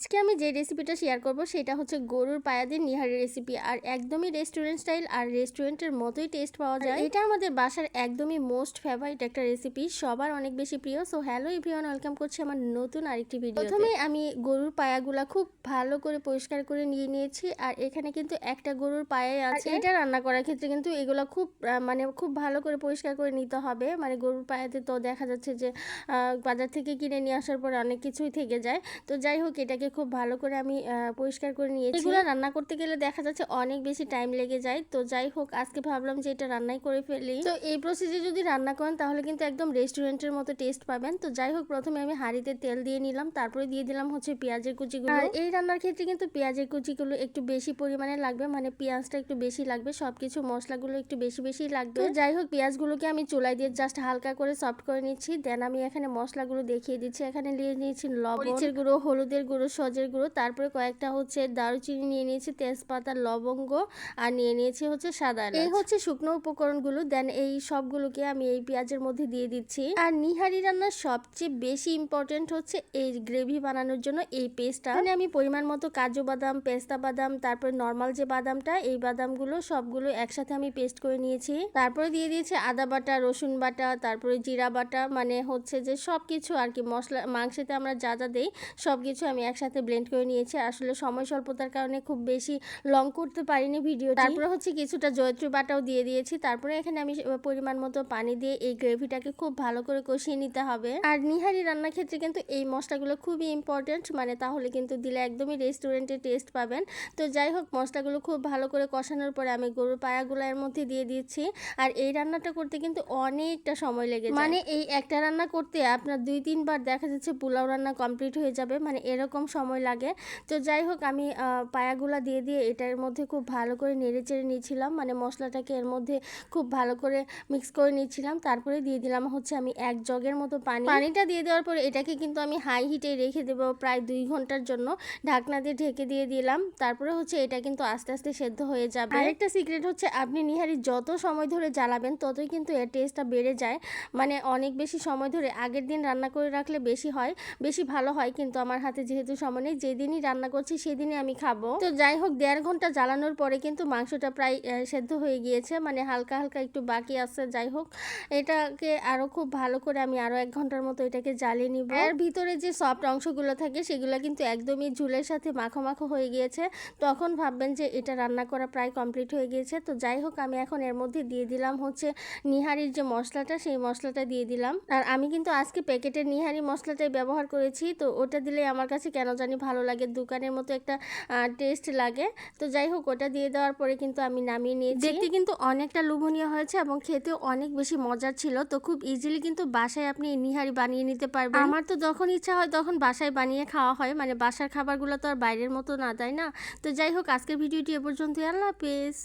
আজকে আমি যে রেসিপিটা শেয়ার করব সেটা হচ্ছে গরুর পায়া দিয়ে নিহারি রেসিপি আর একদমই রেস্টুরেন্ট স্টাইল আর রেস্টুরেন্টের মতোই টেস্ট পাওয়া যায়। এটা আমাদের বাসার একদমই মোস্ট ফেভারিট একটা রেসিপি সবার অনেক বেশি প্রিয়। সো হ্যালো এভরিওয়ান ওয়েলকাম করছি আমার নতুন আরেকটি ভিডিও প্রথমে আমি গরুর পায়াগুলা খুব ভালো করে পরিষ্কার করে নিয়ে নিয়েছি আর এখানে কিন্তু একটা গরুর পায়াই আছে। এটা রান্না করার ক্ষেত্রে কিন্তু এগুলো খুব মানে খুব ভালো করে পরিষ্কার করে নিতে হবে। মানে গরুর পায়াতে তো দেখা যাচ্ছে যে বাজার থেকে কিনে নিয়ে আসার পরে অনেক কিছুই থেকে যায়। তো যাই হোক এটাকে খুব ভালো করে আমি পরিষ্কার করে নিয়েছি। এগুলো রান্না করতে গেলে দেখা যাচ্ছে অনেক বেশি টাইম লেগে যায়। তো যাই হোক আজকে ভাবলাম যে এটা রান্নাই করে ফেলি। তো এই প্রসেসে যদি রান্না করেন তাহলে কিন্তু একদম রেস্টুরেন্টের মতো টেস্ট পাবেন। তো যাই হোক প্রথমে আমি হাঁড়িতে তেল দিয়ে নিলাম তারপরে দিয়ে দিলাম হচ্ছে পেঁয়াজের কুচিগুলো। আর এই রান্নার ক্ষেত্রে কিন্তু পেঁয়াজের কুচিগুলো একটু বেশি পরিমাণে লাগবে মানে পেঁয়াজটা একটু বেশি লাগবে সবকিছু মশলাগুলো একটু বেশি বেশি লাগবে। তো যাই হোক পেঁয়াজগুলোকে আমি চুলাই দিয়ে জাস্ট হালকা করে সফট করে নিচ্ছি। দেন আমি এখানে মশলাগুলো দেখিয়ে দিচ্ছি। এখানে নিয়ে নিয়েছি লবণ গুঁড়ো। হলুদের গুঁড়ো সজের গুঁড়ো। তারপরে কয়েকটা হচ্ছে দারুচিনি নিয়ে নিয়েছি, তেজপাতা, লবঙ্গ, আর নিয়ে নিয়েছি হচ্ছে সাদা এই হচ্ছে শুকনো উপকরণগুলো। দেন এই সবগুলোকে আমি এই পেঁয়াজের মধ্যে দিয়ে দিচ্ছি। আর নিহারি রান্নার সবচেয়ে বেশি ইম্পর্টেন্ট হচ্ছে এই গ্রেভি বানানোর জন্য এই পেস্টটা। মানে আমি পরিমাণ মতো কাজু বাদাম, পেস্তা বাদাম, তারপরে নর্মাল যে বাদামটা, এই বাদামগুলো সবগুলো একসাথে আমি পেস্ট করে নিয়েছি। তারপরে দিয়ে দিয়েছি আদা বাটা, রসুন বাটা, তারপরে জিরা বাটা মানে হচ্ছে যে সব কিছু আর কি। মশলা, মাংসেতে আমরা যা যা দেই সব কিছু আমি একসাথে ব্লেন্ড করে নিয়েছি। আসলে সময় স্বল্পতার কারণে খুব বেশি লং করতে পারিনি ভিডিও তারপরে হচ্ছে কিছুটা জয়ত্রী বাটাও দিয়ে দিয়েছি। তারপরে এখানে আমি পরিমাণ মতো পানি দিয়ে এই গ্রেভিটাকে খুব ভালো করে কষিয়ে নিতে হবে। আর নিহারি রান্নার ক্ষেত্রে কিন্তু এই মশলাগুলো খুবই ইম্পর্টেন্ট মানে তাহলে কিন্তু দিলে একদমই রেস্টুরেন্টে টেস্ট পাবেন। তো যাই হোক, মশলাগুলো খুব ভালো করে কষানোর পরে আমি গরুর পায়াগুলো এর মধ্যে দিয়ে দিচ্ছি। আর এই রান্নাটা করতে কিন্তু অনেকটা সময় লেগে মানে এই একটা রান্না করতে আপনার দুই তিনবার দেখা যাচ্ছে পোলাও রান্না কমপ্লিট হয়ে যাবে। মানে এরকম সময় লাগে। তো যাই হোক, আমি পায়াগুলা দিয়ে দিয়ে এটার মধ্যে খুব ভালো করে নেড়ে চেড়ে নিয়েছিলাম। মানে মশলাটাকে এর মধ্যে খুব ভালো করে মিক্স করে নিয়েছিলাম। তারপরে দিয়ে দিলাম হচ্ছে আমি এক জগের মতো পানি। পানিটা দিয়ে দেওয়ার পরে এটাকে কিন্তু আমি হাই হিটে রেখে দেবো প্রায় দুই ঘণ্টার জন্য। ঢাকনা দিয়ে ঢেকে দিয়ে দিলাম। তারপরে হচ্ছে এটা কিন্তু আস্তে আস্তে সেদ্ধ হয়ে যাবে। আরেকটা সিক্রেট হচ্ছে আপনি নিহারি যত সময় ধরে জ্বালাবেন, ততই কিন্তু এর টেস্টটা বেড়ে যায়। মানে অনেক বেশি সময় ধরে আগের দিন রান্না করে রাখলে বেশি হয়, বেশি ভালো হয়। কিন্তু আমার হাতে যেহেতু সময় নেই যেদিনই রান্না করছি সেদিনই আমি খাব। তো যাই হোক দেড় ঘণ্টা জ্বালানোর পরে কিন্তু মাংসটা প্রায় সেদ্ধ হয়ে গিয়েছে। মানে হালকা হালকা একটু বাকি আছে যাই হোক এটাকে আরও খুব ভালো করে আমি আরও এক ঘণ্টার মতো এটাকে জ্বালিয়ে নিব। এর ভিতরে যে সফট অংশগুলো থাকে, সেগুলো কিন্তু একদমই ঝুলের সাথে মাখো মাখো হয়ে গিয়েছে। তখন ভাববেন যে এটা রান্না করা প্রায় কমপ্লিট হয়ে গিয়েছে। তো যাই হোক আমি এখন এর মধ্যে দিয়ে দিলাম হচ্ছে নিহারির যে মশলাটা, সেই মশলাটা দিয়ে দিলাম। আর আমি কিন্তু আজকে প্যাকেটের নিহারি মশলাটাই ব্যবহার করেছি। তো ওটা দিলে আমার কাছে কেন জানি ভালো লাগে দোকানের মতো একটা টেস্ট লাগে। তো যাই হোক ওটা দিয়ে দেওয়ার পরে কিন্তু আমি নামিয়ে নিয়েছি। দেখতে কিন্তু অনেকটা লোভনীয় হয়েছে এবং খেতেও অনেক বেশি মজার ছিল। তো খুব ইজিলি কিন্তু বাসায় আপনি এই নিহারি বানিয়ে নিতে পারবেন। আমার তো যখন ইচ্ছা হয় তখন বাসায় বানিয়ে খাওয়া হয়। মানে বাসার খাবারগুলো তো আর বাইরের মতো না তাই না? তো যাই হোক আজকের ভিডিওটি এ পর্যন্ত আল্লাহ হাফেজ।